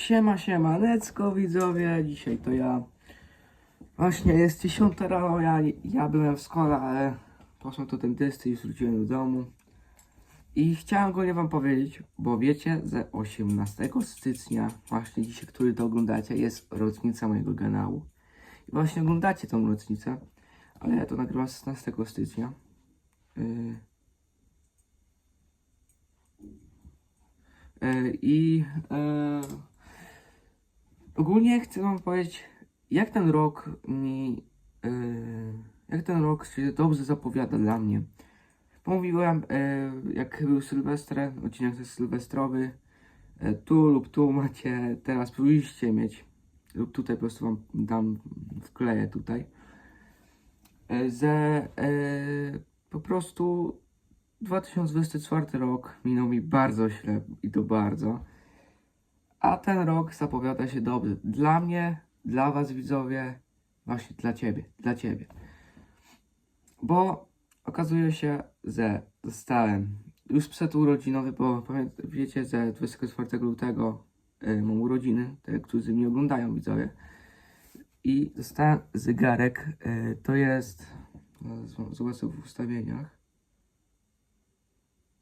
Siema, siema, Necko widzowie, dzisiaj to ja. Właśnie jest 10 rano, ja, ja byłem w szkole, ale poszłem do dentysty i wróciłem do domu. I chciałem go nie wam powiedzieć, bo wiecie, że 18 stycznia, właśnie dzisiaj, który to oglądacie, jest rocznica mojego kanału. I właśnie oglądacie tą rocznicę, ale ja to nagrywam 16 stycznia. Yy. I yy, ogólnie chcę wam powiedzieć, jak ten rok mi, yy, jak ten rok się dobrze zapowiada dla mnie. Mówiłem, yy, jak był Sylwester, odcinek jest sylwestrowy, yy, tu lub tu macie, teraz powinniście mieć, lub tutaj po prostu wam dam, wkleję tutaj, yy, że yy, po prostu 2024 rok minął mi bardzo źle i to bardzo. A ten rok zapowiada się dobrze. Dla mnie, dla was widzowie, właśnie dla ciebie, dla ciebie. Bo okazuje się, że dostałem już przed urodzinowy, bo wiecie, że 24 lutego y, mam urodziny, te, którzy mnie oglądają widzowie. I dostałem zegarek, y, to jest, no, zobaczę w ustawieniach.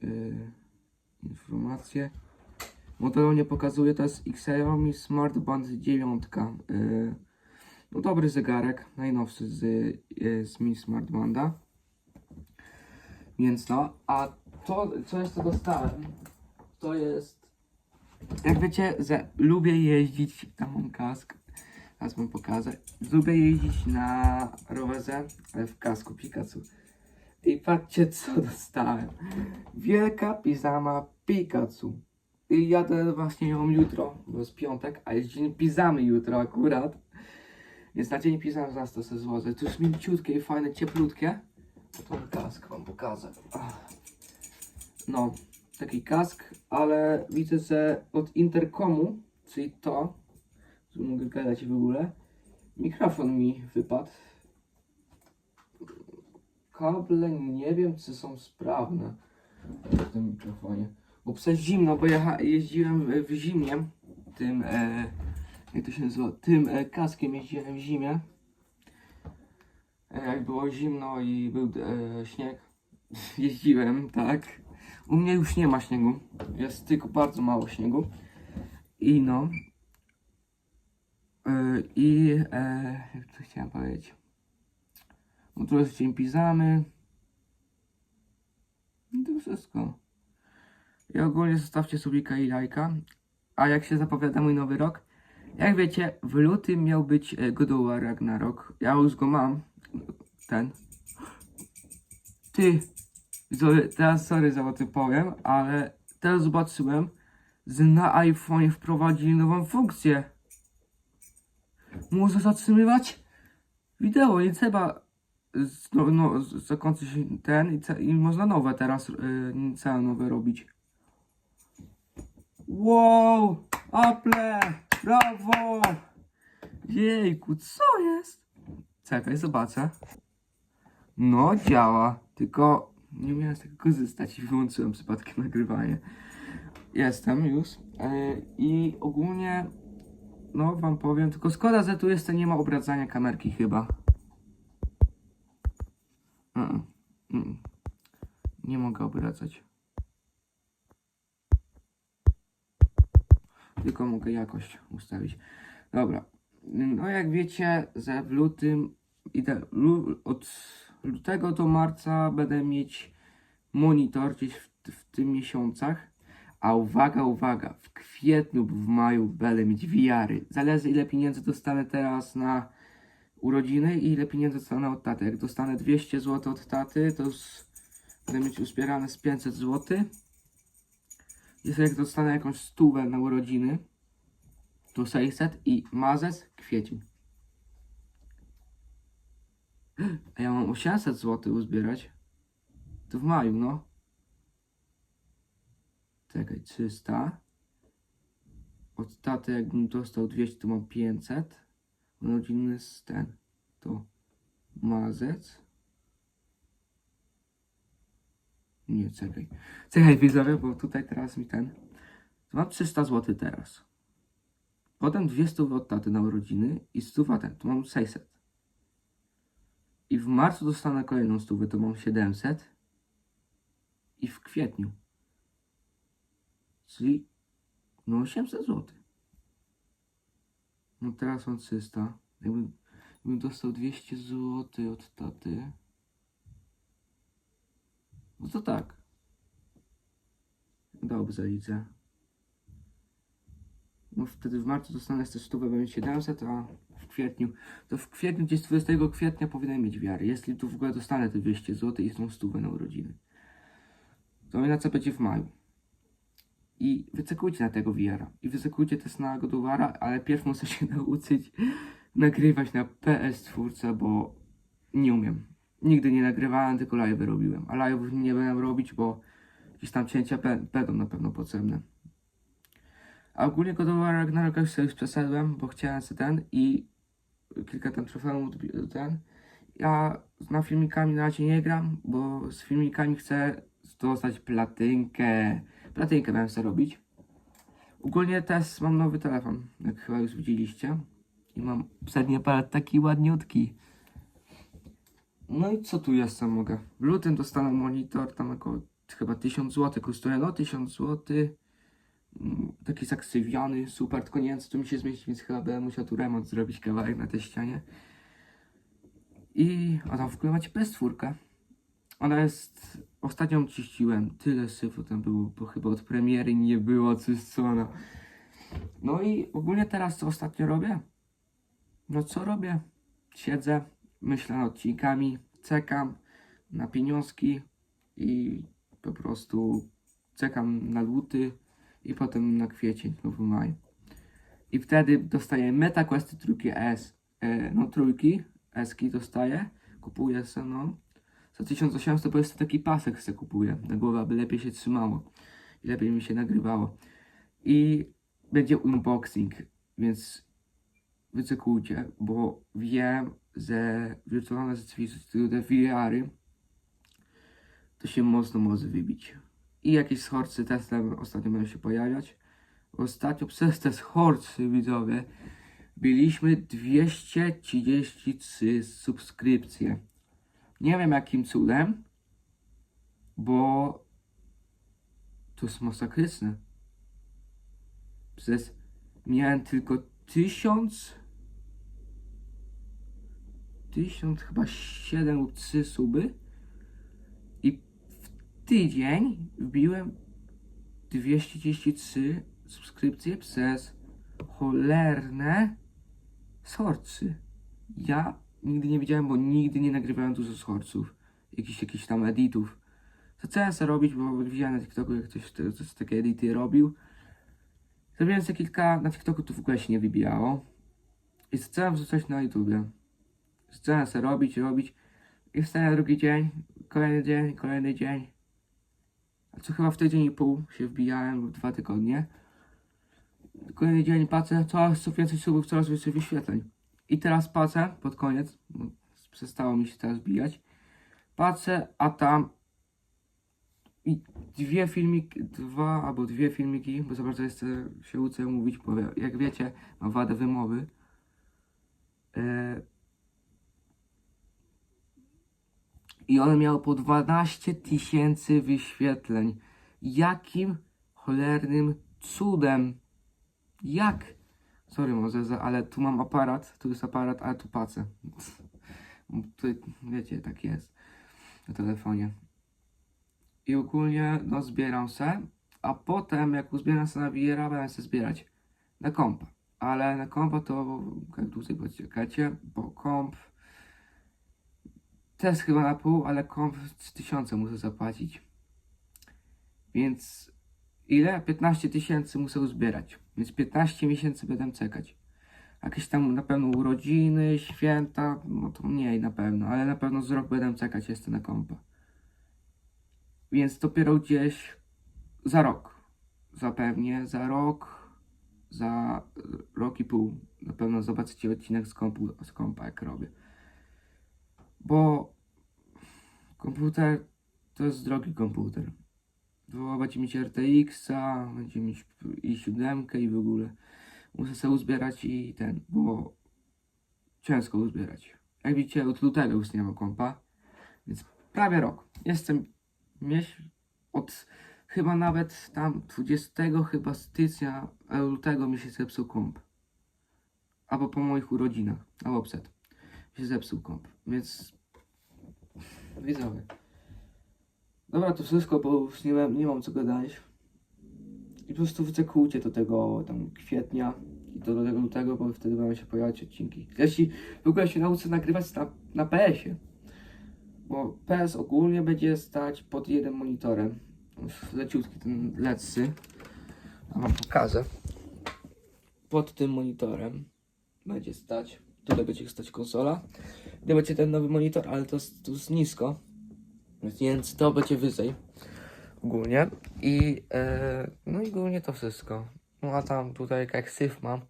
Y, informacje. Modelu nie pokazuje, to jest Xiaomi Smart Band 9. Yy, no dobry zegarek, najnowszy z, yy, z Mi Smart Banda. Więc no, a to, co jeszcze dostałem, to jest, jak wiecie, że lubię jeździć, tam mam kask, teraz wam pokażę, lubię jeździć na rowerze, ale w kasku Pikachu. I patrzcie, co dostałem. Wielka pizama Pikachu. Jadę właśnie ją jutro, bo jest piątek, a jest dzień pizamy jutro akurat. Więc na dzień pizamy zaraz to sobie złożę. To jest mięciutkie i fajne, cieplutkie. To kask wam pokażę. Ach. No, taki kask, ale widzę, że od interkomu, czyli to, że mogę gadać w ogóle, mikrofon mi wypadł. Kable nie wiem, czy są sprawne w tym mikrofonie. Bo przez zimno, bo ja jeździłem w- zimie tym, e, jak to się nazywa, tym e, kaskiem jeździłem w zimie. E, jak było zimno i był e, śnieg, jeździłem, tak. U mnie już nie ma śniegu, jest tylko bardzo mało śniegu. I no. E, I e, jak to chciałem powiedzieć? No jest dzień pizamy. I to wszystko. I ogólnie zostawcie subika i lajka. A jak się zapowiada mój nowy rok? Jak wiecie, w lutym miał być e, God of War Ragnarok. Ja już go mam. Ten. Ty. Teraz sorry za to powiem, ale teraz zobaczyłem, że na iPhone wprowadzili nową funkcję. Można zatrzymywać wideo, nie trzeba no, no, z- zakończyć ten i, i można nowe teraz, yy, całe nowe robić. Wow! Apple! Brawo! Jejku, co jest? Czekaj, zobaczę. No, działa. Tylko nie umiałem z tego korzystać i wyłączyłem przypadkiem nagrywanie. Jestem już. Yy, I ogólnie, no wam powiem, tylko szkoda, że tu jeszcze nie ma obracania kamerki chyba. Mm, mm. Nie mogę obracać. Tylko mogę jakość ustawić. Dobra. No jak wiecie, że w lutym idę od lutego do marca będę mieć monitor gdzieś w, w tym miesiącach. A uwaga, uwaga, w kwietniu w maju będę mieć VR-y. Zależy ile pieniędzy dostanę teraz na urodziny i ile pieniędzy dostanę od taty. Jak dostanę 200 zł od taty, to już będę mieć uzbierane z 500 zł. Jeżeli jak dostanę jakąś stówę na urodziny, to 600 i marzec, kwiecień. A ja mam 800 zł uzbierać. To w maju, no. Czekaj, 300. Od taty jakbym dostał 200, to mam 500. Urodziny jest ten. To marzec. Nie, czekaj. Czekaj widzowie, bo tutaj teraz mi ten. Mam 300 zł teraz. Potem 200 od taty na urodziny i 100 ten, to mam 600. I w marcu dostanę kolejną stówę, to mam 700. I w kwietniu. Czyli no 800 zł. No teraz mam 300. Jakbym, jakbym dostał 200 zł od taty. No to tak. Dałby zaliczę. No wtedy w marcu dostanę jeszcze stówę, będzie 700, a w kwietniu, to w kwietniu, gdzieś 20 kwietnia powinien mieć wiary. Jeśli tu w ogóle dostanę te 200 zł i tą stówę na urodziny. To na co będzie w maju. I wyczekujcie na tego wiara. I wyczekujcie też na Godowara, ale pierw muszę się nauczyć nagrywać na PS4, bo nie umiem. Nigdy nie nagrywałem, tylko live robiłem. A live nie będę robić, bo jakieś tam cięcia będą na pewno potrzebne. A ogólnie War Ragnaroka już sobie już przeszedłem, bo chciałem sobie ten i kilka tam trofeum ten. Ja na filmikami na razie nie gram, bo z filmikami chcę dostać platynkę. Platynkę będę sobie robić. Ogólnie też mam nowy telefon, jak chyba już widzieliście. I mam przedni aparat taki ładniutki. No i co tu jeszcze mogę? W lutym dostanę monitor, tam około chyba 1000 zł kosztuje, no 1000 zł. Mm, Taki zaksywiony, super, tylko nie wiem co tu mi się zmieści, więc chyba będę musiał tu remont zrobić kawałek na tej ścianie. I a tam w ogóle macie PS4. Ona jest, ostatnią czyściłem, tyle syfu tam było, bo chyba od premiery nie było czyszczona. No i ogólnie teraz co ostatnio robię? No co robię? Siedzę, myślę nad odcinkami, czekam na pieniążki i po prostu czekam na luty i potem na kwiecień lub maj. I wtedy dostaję MetaQuesty trójki S, e, no trójki, Eski dostaję, kupuję se no. Za 1800 bo jest to taki pasek se kupuję na głowę, aby lepiej się trzymało i lepiej mi się nagrywało. I będzie unboxing, więc wyczekujcie, bo wiem, że wirtualne rzeczywistość, VR-y, to się mocno może wybić. I jakieś horcy też tam ostatnio będą się pojawiać. Ostatnio przez te horcy, widzowie, byliśmy 233 subskrypcje. Nie wiem jakim cudem, bo to jest masakryczne. Przez miałem tylko 1000 1000 chyba 7 lub 3 suby i w tydzień wbiłem 233 subskrypcje przez cholerne sorcy. Ja nigdy nie widziałem, bo nigdy nie nagrywałem dużo sorców, jakichś, jakichś tam editów. Zacząłem sobie robić, bo widziałem na TikToku, jak ktoś te, takie edity robił. Zrobiłem sobie kilka, na TikToku to w ogóle się nie wybijało. I zacząłem wrzucać na YouTubie. Zacząłem sobie robić, robić. I wstaję drugi dzień, kolejny dzień, kolejny dzień. A co chyba w tydzień i pół się wbijałem, dwa tygodnie. Kolejny dzień patrzę, coraz co więcej subów, coraz więcej wyświetleń. I teraz patrzę, pod koniec, przestało mi się teraz bijać. Patrzę, a tam i dwie filmiki, dwa albo dwie filmiki, bo za bardzo się uczę mówić, bo jak wiecie, mam wadę wymowy. E, I one miały po 12 tysięcy wyświetleń. Jakim cholernym cudem? Jak? Sorry Mozeza, ale tu mam aparat, tu jest aparat, ale tu pacę. Tu, wiecie, tak jest na telefonie. I ogólnie, no zbieram se, a potem jak uzbieram se na VR, będę se zbierać na kompa. Ale na kompa to, jak dłużej poczekacie, bo komp też chyba na pół, ale komp 3000 muszę zapłacić. Więc ile? 15 tysięcy muszę uzbierać. Więc 15 miesięcy będę czekać. Jakieś tam na pewno urodziny, święta, no to mniej na pewno, ale na pewno z rok będę czekać jeszcze na kompa. Więc dopiero gdzieś za rok. Zapewnie za rok, za rok i pół. Na pewno zobaczycie odcinek z, kompu, z kompa, jak robię. Bo komputer to jest drogi komputer. Bo będzie mieć RTX-a, będzie mieć i siódemkę i w ogóle. Muszę sobie uzbierać i ten, bo ciężko uzbierać. Jak widzicie, od lutego już nie mam kompa, więc prawie rok. Jestem mieś od chyba nawet tam 20 chyba stycznia, lutego mi się zepsuł komp. Albo po moich urodzinach, albo przed. Mi się zepsuł komp, więc widzowie. Dobra, to wszystko, bo już nie mam, nie mam co gadać. I po prostu wyczekujcie do tego tam kwietnia i do, do tego lutego, bo wtedy będą się pojawiać odcinki. Jeśli w ogóle się nauczę nagrywać na, na PS-ie. Bo PS ogólnie będzie stać pod jednym monitorem. Leciutki ten lecy. A wam pokażę. Pod tym monitorem będzie stać. Tutaj będzie stać konsola. Tutaj będzie ten nowy monitor, ale to, jest- to jest nisko. Więc to będzie wyżej. Ogólnie. I e, no i ogólnie to wszystko. No a tam tutaj jak syf mam.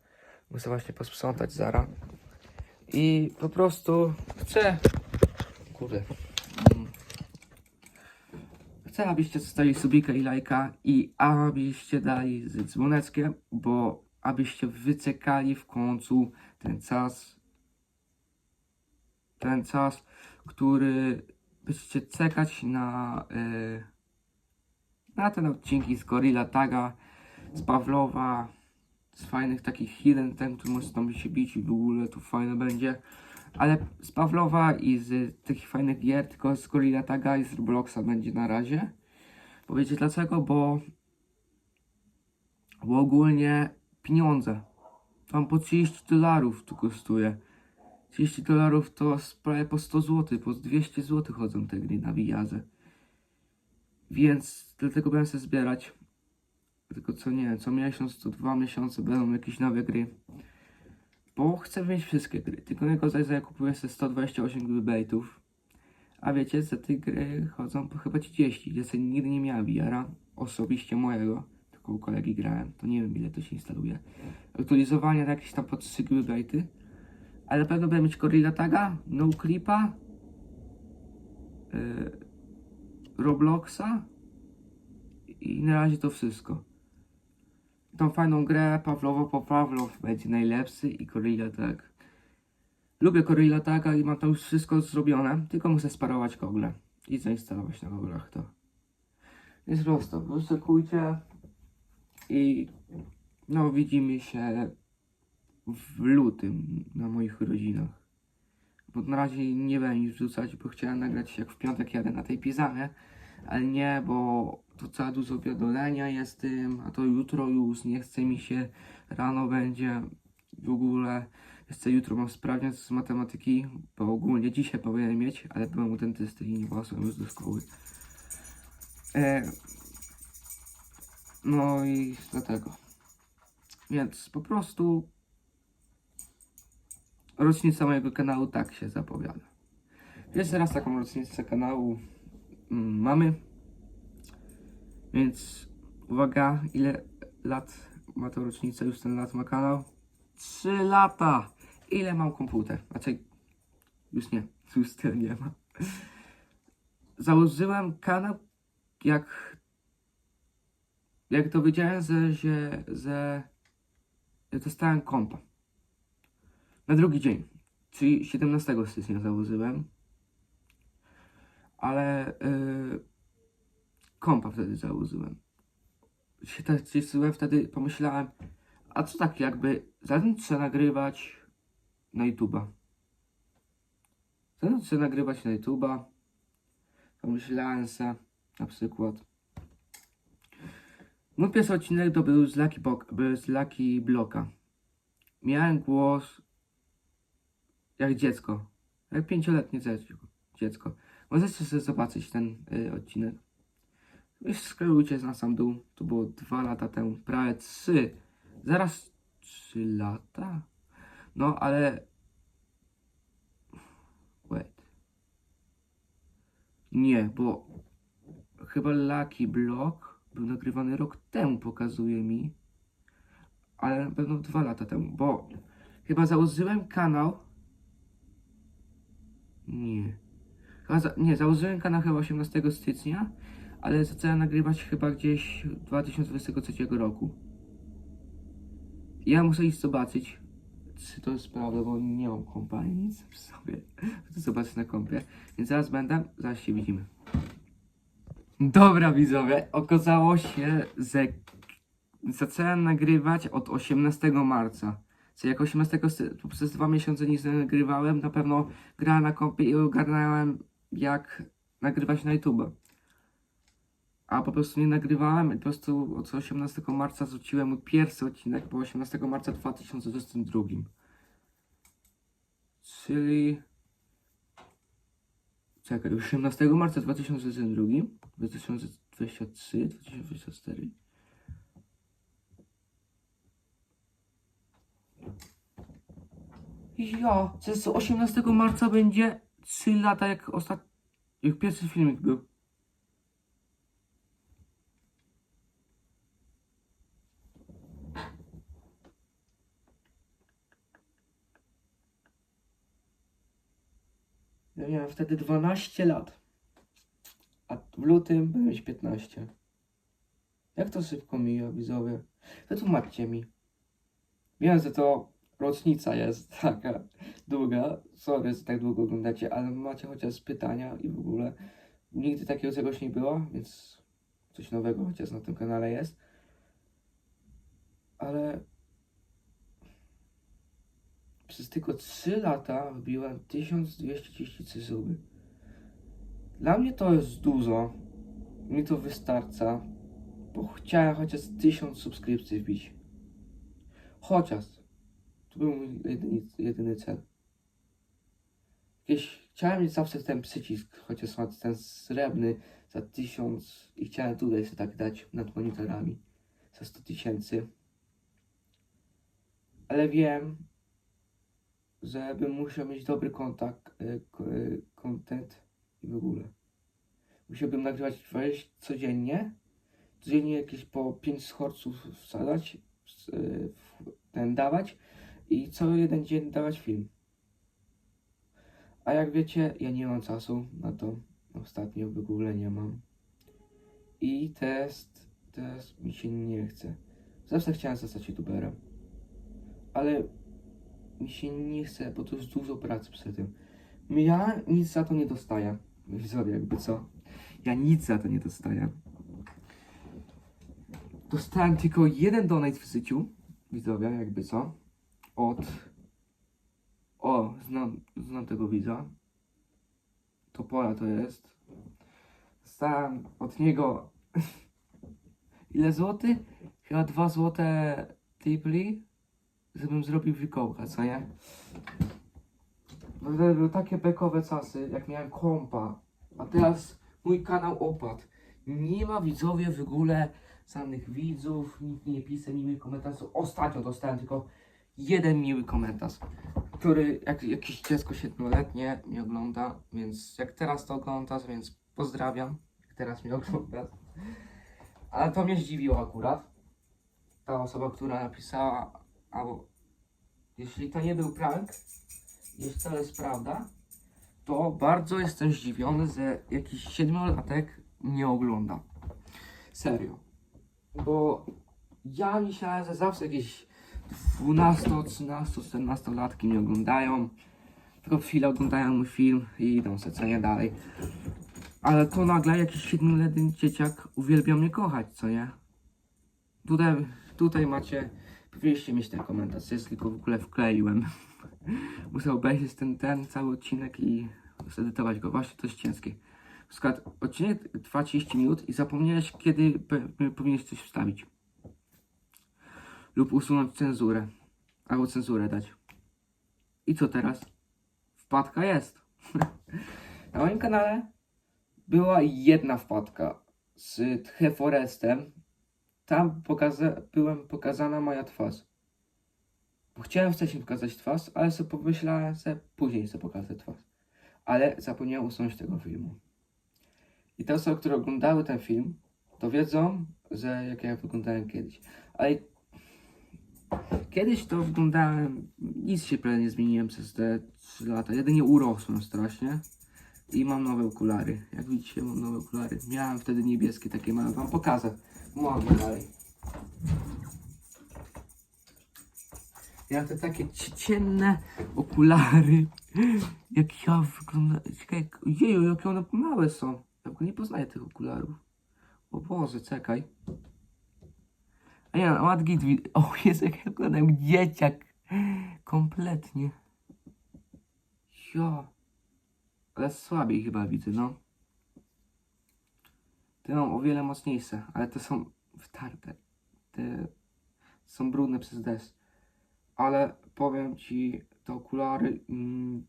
Muszę właśnie posprzątać zara. I po prostu chcę. Kurde. Chcę, abyście zostawili subika i lajka i abyście dali z dzwoneczkiem, bo abyście wycekali w końcu ten czas, ten czas, który będziecie czekać na, y, na ten odcinki z Gorilla Taga, z Pawlowa, z fajnych takich hidden, ten, który może tam się bić i w ogóle to fajne będzie. Ale z Pawlowa i z takich fajnych gier, tylko z Gorilla Taga i z Robloxa będzie na razie. Powiecie dlaczego? Bo, bo ogólnie pieniądze. Tam po 30 dolarów tu kosztuje. 30 dolarów to prawie po 100 zł, po 200 zł chodzą te gry na Wiyazę. Więc dlatego będę sobie zbierać. Tylko co nie co miesiąc, co dwa miesiące będą jakieś nowe gry. Bo chcę mieć wszystkie gry. Tylko jego za ja kupuję sobie 128 gigabyte'ów. A wiecie, za te gry chodzą po chyba 30. Ja sobie nigdy nie miałem VR-a osobiście mojego. Tylko u kolegi grałem. To nie wiem ile to się instaluje. Aktualizowanie na jakieś tam po 3 gigabyte'y. Ale na pewno będę mieć Gorilla Taga, No Clipa, yy, Robloxa i na razie to wszystko. Tą fajną grę Pawlowo po Pawlow będzie najlepszy i Gorilla Tag. Lubię Gorilla Taga i mam tam już wszystko zrobione, tylko muszę sparować gogle i zainstalować na goglach to. Jest prosto, wyczekujcie i no widzimy się w lutym na moich urodzinach. Bo na razie nie będę nic wrzucać, bo chciałem nagrać jak w piątek jadę na tej pizanie, ale nie, bo to cała dużo wiadolenia jest tym, a to jutro już nie chce mi się, rano będzie w ogóle. Jeszcze jutro mam sprawdzian z matematyki, bo ogólnie dzisiaj powinienem mieć, ale byłem u dentysty i nie włosłem już do szkoły. E, no i dlatego. Więc po prostu rocznica mojego kanału tak się zapowiada. Jeszcze raz taką rocznicę kanału mamy. Więc uwaga, ile lat ma to rocznicę, już ten lat ma kanał? 3 lata! Ile mam komputer? Znaczy, już nie, już tyle nie ma. Założyłem kanał, jak jak dowiedziałem, że, że, że ja dostałem kompa. Na drugi dzień, czyli 17 stycznia założyłem. Ale yy, kompa wtedy założyłem. Się tak wtedy pomyślałem, a co tak jakby zacząć nagrywać na YouTube'a. Zacząć nagrywać na YouTube'a. Pomyślałem se na przykład. Mój pierwszy odcinek to był z Lucky, Bok- był z Lucky Bloka. Miałem głos jak dziecko. Jak pięcioletnie dziecko. dziecko. Możecie sobie zobaczyć ten y, odcinek. Już skrolujcie na sam dół. To było dwa lata temu. Prawie trzy. Zaraz trzy lata? No, ale... Wait. Nie, bo chyba Lucky Block był nagrywany rok temu, pokazuje mi. Ale na pewno dwa lata temu, bo chyba założyłem kanał. Nie. Za, nie, założyłem kanał chyba 18 stycznia, ale zacząłem nagrywać chyba gdzieś 2023 roku. Ja muszę iść zobaczyć, czy to jest prawda, bo nie mam kompa nic przy sobie. Chcę zobaczyć na kompie. Więc zaraz będę, zaraz się widzimy. Dobra widzowie, okazało się, że zacząłem nagrywać od 18 marca. Co jak 18 st- to przez dwa miesiące nic nie nagrywałem, na pewno grałem na kompie i ogarnąłem jak nagrywać na YouTube. A po prostu nie nagrywałem i po prostu od 18 marca rzuciłem mój pierwszy odcinek, bo 18 marca 2022. Czyli... Czekaj, 18 marca 2022, 2023, 2024. Ja, to jest 18 marca będzie 3 lata jak ostat... jak pierwszy filmik był. Ja miałem wtedy 12 lat. A w lutym będę mieć 15. Jak to szybko mija, widzowie? Wytłumaczcie mi. Wiem, że to rocznica jest taka długa. Sorry, że tak długo oglądacie, ale macie chociaż pytania i w ogóle nigdy takiego czegoś nie było, więc coś nowego chociaż na tym kanale jest. Ale przez tylko 3 lata wbiłem 1233 suby. Dla mnie to jest dużo. Mi to wystarcza. Bo chciałem chociaż 1000 subskrypcji wbić. Chociaż. To był mój jedyny, jedyny cel. Jakieś, chciałem mieć zawsze ten przycisk, chociaż ma ten srebrny za 1000 i chciałem tutaj sobie tak dać nad monitorami za 100 tysięcy. Ale wiem, że bym musiał mieć dobry kontakt, k- y, content i w ogóle. Musiałbym nagrywać wejść codziennie, codziennie jakieś po 5 schorców wsadzać, w- ten dawać i co jeden dzień dawać film. A jak wiecie, ja nie mam czasu na to. Ostatnio w ogóle nie mam. I test, test mi się nie chce. Zawsze chciałem zostać youtuberem. Ale mi się nie chce, bo to jest dużo pracy przy tym. Ja nic za to nie dostaję. Widzowie, jakby co. Ja nic za to nie dostaję. Dostałem tylko jeden donate w życiu. Widzowie, jakby co. Od... O, znam, znam tego widza. To Pola to jest. Dostałem od niego... Ile złoty? Chyba dwa złote tipli żebym zrobił wilkołka, co nie? No to były takie bekowe czasy, jak miałem kompa, a teraz mój kanał opadł. Nie ma widzowie w ogóle samych widzów, nikt nie pisze miłych komentarzy. Ostatnio dostałem tylko jeden miły komentarz, który jak, jakieś dziecko siedmioletnie mnie ogląda, więc jak teraz to oglądasz, więc pozdrawiam, jak teraz mnie oglądasz. Ale to mnie zdziwiło akurat. Ta osoba, która napisała, albo jeśli to nie był prank, jeśli to jest prawda, to bardzo jestem zdziwiony, że jakiś siedmiolatek nie ogląda. Serio. Bo ja myślałem, że zawsze jakieś 12, 13, 14 latki mnie oglądają. Chwilę oglądają mój film i idą se co nie dalej. Ale to nagle jakiś siedmioletni dzieciak uwielbia mnie kochać, co nie? Tutaj, tutaj macie Powinniście mieć ten komentarz, jest tylko w ogóle wkleiłem. Muszę obejrzeć ten, ten cały odcinek i zedytować go. Właśnie to jest ciężkie. Przykład odcinek trwa 30 minut i zapomniałeś, kiedy powinieneś coś wstawić. Lub usunąć cenzurę. Albo cenzurę dać. I co teraz? Wpadka jest. Na moim kanale była jedna wpadka z Tcheforestem, tam pokaza- byłem pokazana moja twarz. Bo chciałem wcześniej pokazać twarz, ale sobie pomyślałem, że później sobie pokażę twarz. Ale zapomniałem usunąć tego filmu. I te osoby, które oglądały ten film, to wiedzą, że jak ja wyglądałem kiedyś. Ale kiedyś to wyglądałem, nic się prawie nie zmieniłem przez te 3 lata. Jedynie urosłem strasznie. I mam nowe okulary. Jak widzicie, mam nowe okulary. Miałem wtedy niebieskie, takie małe. Wam pokażę. Mogę dalej. Ja mam te takie cie- ciemne okulary. Jak ja wyglądam. Czekaj, jeju, jakie one małe są. Ja w ogóle nie poznaję tych okularów. O Boże, czekaj. A ja mam git. wi- O Jezu, jak ja dzieciak. Kompletnie. Jo. Ale słabiej chyba widzę, no. Te mam o wiele mocniejsze, ale te są wtarte. Te są brudne przez deszcz. Ale powiem ci, te okulary mm,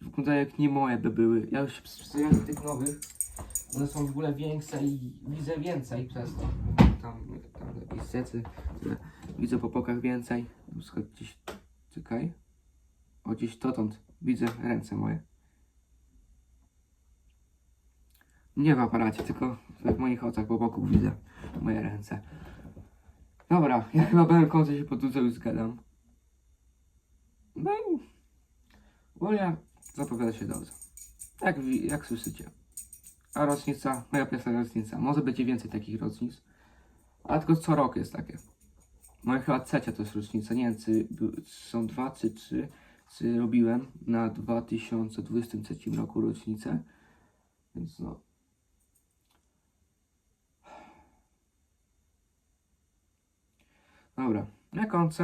wyglądają jak nie moje by były. Ja już się przyzwyczaiłem do tych nowych. One są w ogóle większe i widzę więcej przez to. Tam, tam jakieś które widzę po bokach więcej. Przykład gdzieś, czekaj. O, gdzieś dotąd widzę ręce moje. Nie w aparacie, tylko w moich oczach po boku widzę moje ręce. Dobra, ja chyba będę kończyć się po tu, co już zgadam. No i ogólnie zapowiada się dobrze. Jak, jak słyszycie. A rocznica, moja pierwsza rocznica. Może będzie więcej takich rocznic. Ale tylko co rok jest takie. Moja chyba trzecia to jest rocznica. Nie wiem, czy są dwa czy trzy. Czy robiłem na 2023 roku rocznicę. Więc no. Dobra, na końcu.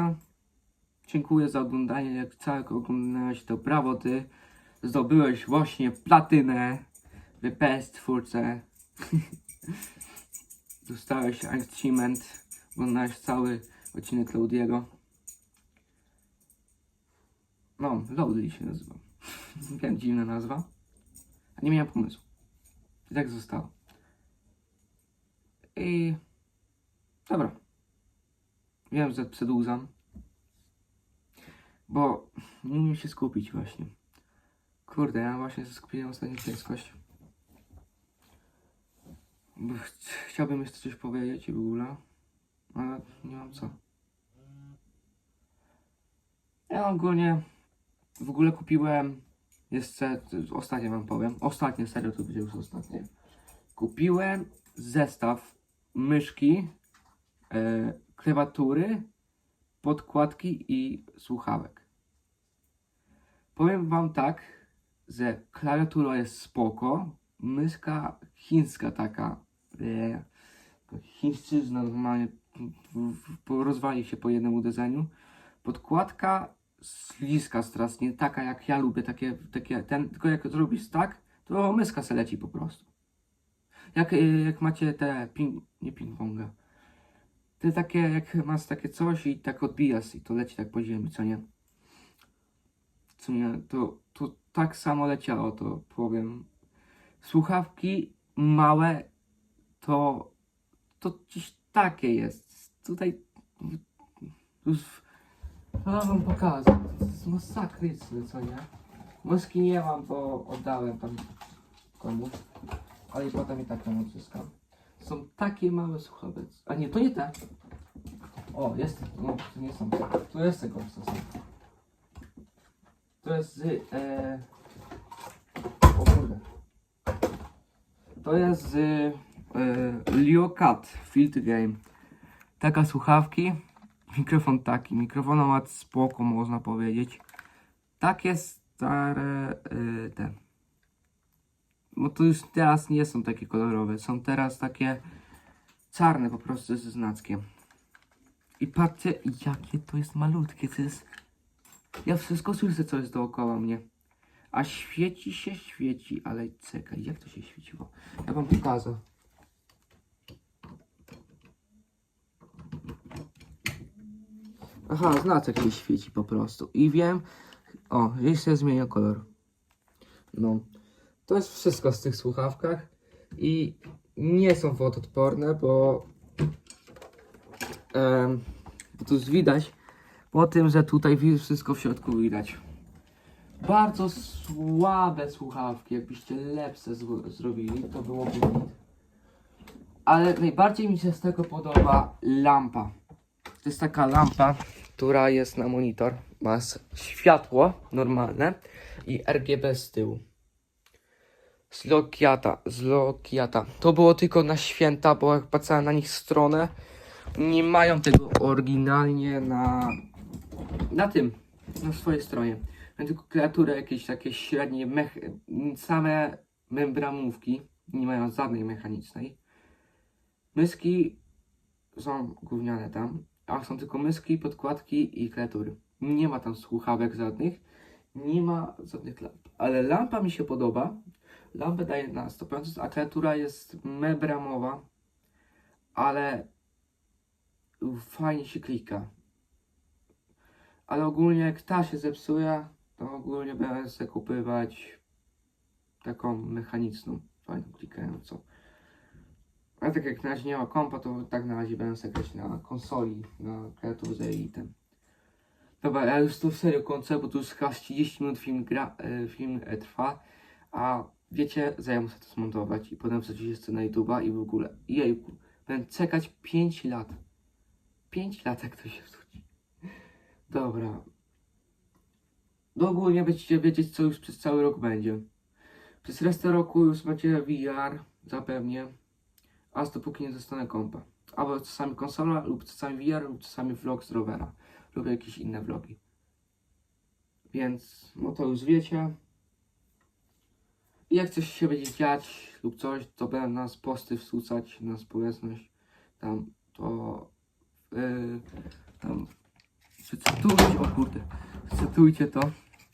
Dziękuję za oglądanie. Jak całego oglądałeś, to brawo ty. Zdobyłeś właśnie platynę w PS twórce. Dostałeś achievement. Oglądałeś cały odcinek Claudiego. No, Loudly się nazywa. Wiem, dziwna nazwa. A nie miałem pomysłu. I tak zostało. I... Dobra. Wiem, że przedłużam. Bo nie umiem się skupić właśnie. Kurde, ja właśnie ze skupieniem ostatnio ciężkość. Chciałbym jeszcze coś powiedzieć w ogóle, ale nie mam co. Ja ogólnie w ogóle kupiłem jeszcze, ostatnie wam powiem, ostatnie, serio to będzie już ostatnie. Kupiłem zestaw myszki, e, klawiatury, podkładki i słuchawek. Powiem wam tak, że klawiatura jest spoko, myszka chińska taka, chińszczyzna normalnie rozwali się po jednym uderzeniu. Podkładka śliska strasznie, taka jak ja lubię, takie, takie ten, tylko jak zrobisz tak, to myszka se leci po prostu. Jak, e, jak macie te ping, nie ping-ponga, te takie, jak masz takie coś i tak odbijasz i to leci tak po ziemi, co nie? Co nie, to, to tak samo leciało, to powiem. Słuchawki małe, to, to gdzieś takie jest. Tutaj, już, no wam pokażę, to jest masakryczne, co nie? Moski nie mam, bo oddałem tam komuś, ale i potem i tak tam odzyskam. Są takie małe słuchawy. A nie, to nie te. O, jest. No, to nie są. To jest tego, są. To jest z. E... O kurde. To jest z. E... Liocat Field Game. Taka słuchawki. Mikrofon taki. Mikrofonomat spoko, można powiedzieć. Takie stare. E... Te. Bo to już teraz nie są takie kolorowe. Są teraz takie czarne po prostu ze znackiem. I patrzcie, jakie to jest malutkie. To jest... Ja wszystko słyszę, co jest dookoła mnie. A świeci się, świeci, ale czekaj, jak to się świeciło? Ja wam pokażę. Aha, znaczek się świeci po prostu. I wiem... O, jeszcze zmienia kolor. No. To jest wszystko z tych słuchawkach. I nie są wodoodporne, bo... Em, bo już widać po tym, że tutaj wszystko w środku widać. Bardzo słabe słuchawki, jakbyście lepsze zro- zrobili, to byłoby git. Ale najbardziej mi się z tego podoba lampa. To jest taka lampa, która jest na monitor. Ma światło normalne i RGB z tyłu. Z Lokiata, z Lokiata. To było tylko na święta, bo jak patrzałem na nich stronę, nie mają tego oryginalnie na, na tym, na swojej stronie, mam tylko kreatury jakieś takie średnie, mech, same membramówki, nie mają żadnej mechanicznej. Myski są gówniane tam, a są tylko myski, podkładki i kreatury. Nie ma tam słuchawek żadnych, nie ma żadnych lamp. Ale lampa mi się podoba. Lampę daje na 100%, a kreatura jest mebramowa, ale fajnie się klika. Ale ogólnie jak ta się zepsuje, to ogólnie będę sobie kupywać taką mechaniczną, fajną, klikającą. A tak jak na razie nie ma kompa, to tak na razie będę sobie grać na konsoli, na kreaturze ten. Dobra, ja już to serio kończę, bo tu już chyba 30 minut film, gra, e, film e, trwa, a wiecie, zajmę sobie to zmontować i potem wrzucić jeszcze na YouTube'a i w ogóle, jejku, będę czekać 5 lat. 5 lat jak to się wrzuci. Dobra. No ogólnie będziecie wiedzieć, co już przez cały rok będzie. Przez resztę roku już macie VR, zapewnie, aż dopóki nie dostanę kompa. Albo czasami konsola, lub czasami VR, lub czasami vlog z rowera, lub jakieś inne vlogi. Więc, no to już wiecie. I jak coś się będzie dziać, lub coś, to będę nas posty wrzucać na społeczność. Tam, to, yy, tam, przecytujcie, o kurde, przecytujcie to.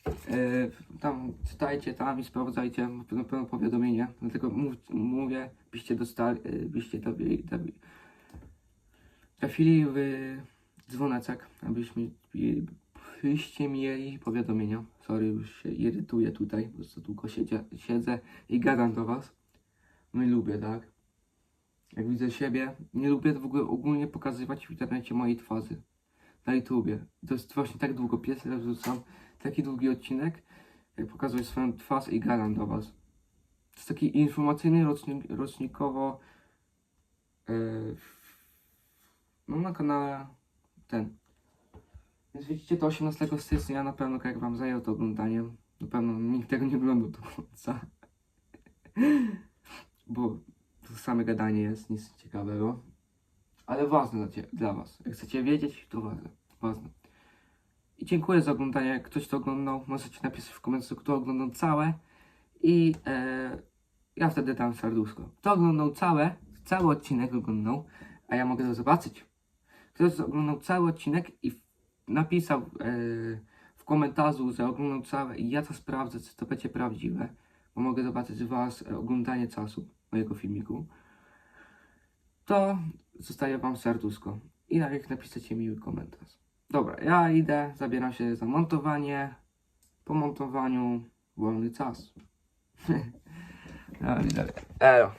Yy, tam czytajcie tam i sprawdzajcie na pewno powiadomienie. Dlatego mów, mówię, byście dostali, yy, byście dobi, dobi, trafili w dzwoneczek, abyśmy byście mieli powiadomienia. Sorry, już się irytuję tutaj, bo co długo siedzę, siedzę i gadam do was. I lubię, tak? Jak widzę siebie, nie lubię w ogóle ogólnie pokazywać w internecie mojej twarzy na YouTubie. To jest właśnie tak długo, raz wrzucam taki długi odcinek, jak pokazuję swoją twarz i gadam do was. To jest taki informacyjny, rocznik, rocznikowo yy, no na kanale ten. Więc widzicie, to 18 stycznia na pewno jak wam zajął to oglądaniem. Na pewno nikt tego nie oglądał do końca. Bo to same gadanie jest, nic ciekawego. Ale ważne dla, dla was. Jak chcecie wiedzieć, to ważne. ważne. I dziękuję za oglądanie. Jak ktoś to oglądał, możecie napisać w komentarzu, kto oglądał całe. I e, ja wtedy dam serduszko. Kto oglądał całe, cały odcinek oglądał, a ja mogę to zobaczyć. Ktoś oglądał cały odcinek i napisał e, w komentarzu, że oglądał całe i ja to sprawdzę, czy to będzie prawdziwe, bo mogę zobaczyć was e, oglądanie czasu mojego filmiku, to zostaje wam serduszko i na jak napiszecie miły komentarz. Dobra, ja idę, zabieram się za montowanie, po montowaniu wolny czas. idę. Elo.